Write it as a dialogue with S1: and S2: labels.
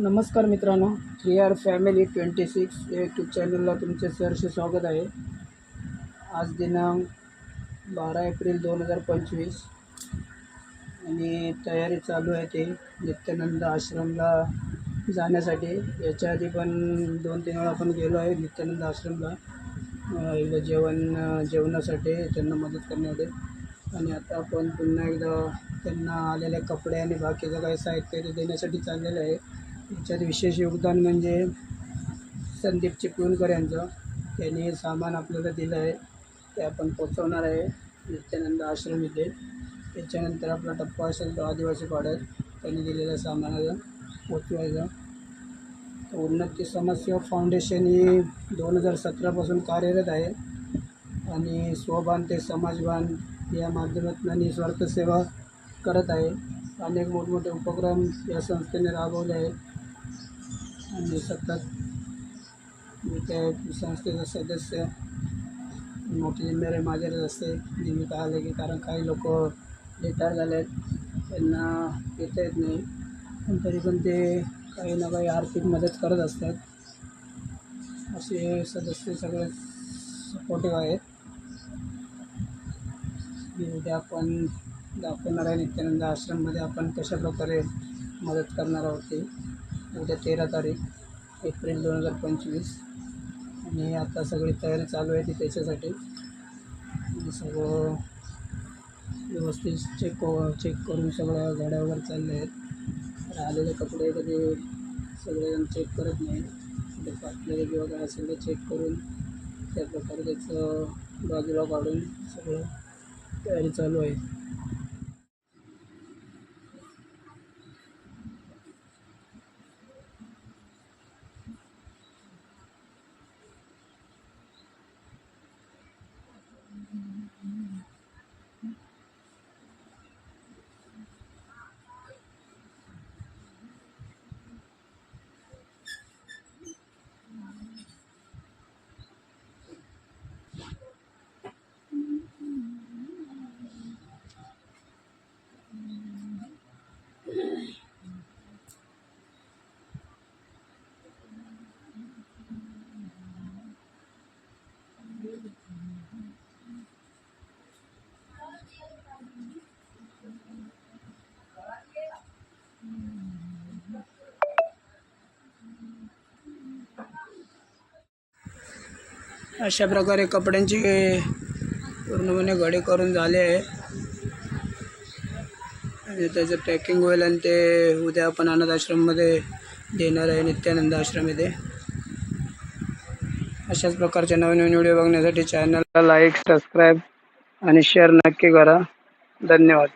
S1: नमस्कार मित्रांनो three R family twenty six या यूट्यूब चॅनलला तुमचे सहर्ष स्वागत आहे. आज दिनांक बारा एप्रिल दोन हजार पंचवीस आणि तयारी चालू आहे ते नित्यानंद आश्रमला जाण्यासाठी. याच्या आधी पण दोन तीन वेळा आपण गेलो आहे नित्यानंद आश्रमला. इथं एकदा जेवण जेवणासाठी त्यांना मदत करण्यासाठी. आणि आता आपण पुन्हा एकदा त्यांना आलेले कपडे आणि बाकीचं काही साहित्य ते देण्यासाठी चाललेलं आहे. याच्यात विशेष योगदान म्हणजे संदीप चिपळूणकर यांचं. त्यांनी हे सामान आपल्याला दिलं आहे. ते आपण पोचवणार आहे. नित्यानंद आश्रम इथे. त्याच्यानंतर आपला टप्पा असेल तो आदिवासी पाड्यात त्यांनी दिलेल्या सामानाला पोचवायचं. उन्नती समाजसेवा फाउंडेशन ही दोन हजार सतरापासून कार्यरत आहे. आणि स्वबान ते समाजबान या माध्यमातून निस्वार्थ सेवा करत आहे. अनेक मोठमोठे उपक्रम या संस्थेने राबवले आहेत. म्हणजे आणि शकतात मी त्या संस्थेचा सदस्य. मोठी जिम्मेदारी माझ्याच असते नेहमी काय आले की कारण काही लोक रिटायर झाले आहेत त्यांना येता येत नाही. पण तरी पण ते काही ना काही आर्थिक मदत करत असतात. असे सदस्य सगळे सपोर्टिव्ह आहेत. उद्या आपण दाखवणार आहे नित्यानंद आश्रममध्ये आपण कशाप्रकारे मदत करणार आहोत ते उद्या तेरा तारीख एप्रिल दोन हजार पंचवीस. आणि आता सगळी तयारी चालू आहे ती त्याच्यासाठी. सगळं व्यवस्थित चेक चेक करून सगळं गाड्या वगैरे चालल्या आहेत. राहिलेले कपडे कधी सगळेजण चेक करत नाही. ते फाटलेले किंवा काय असेल चेक करून त्या प्रकारे त्याचं बाजूला काढून सगळं तयारी चालू आहे. अशा प्रकारे कपड्यांची पूर्णपणे घडे करून झाले आहे. आणि त्याचं पॅकिंग होईल आणि ते उद्या आपण अनाथ आश्रममध्ये देणार आहे नित्यानंद आश्रम इथे अशाच प्रकारच्या नवीन नवीन व्हिडिओ बघण्यासाठी चॅनलला लाईक सबस्क्राईब आणि शेअर नक्की करा. धन्यवाद.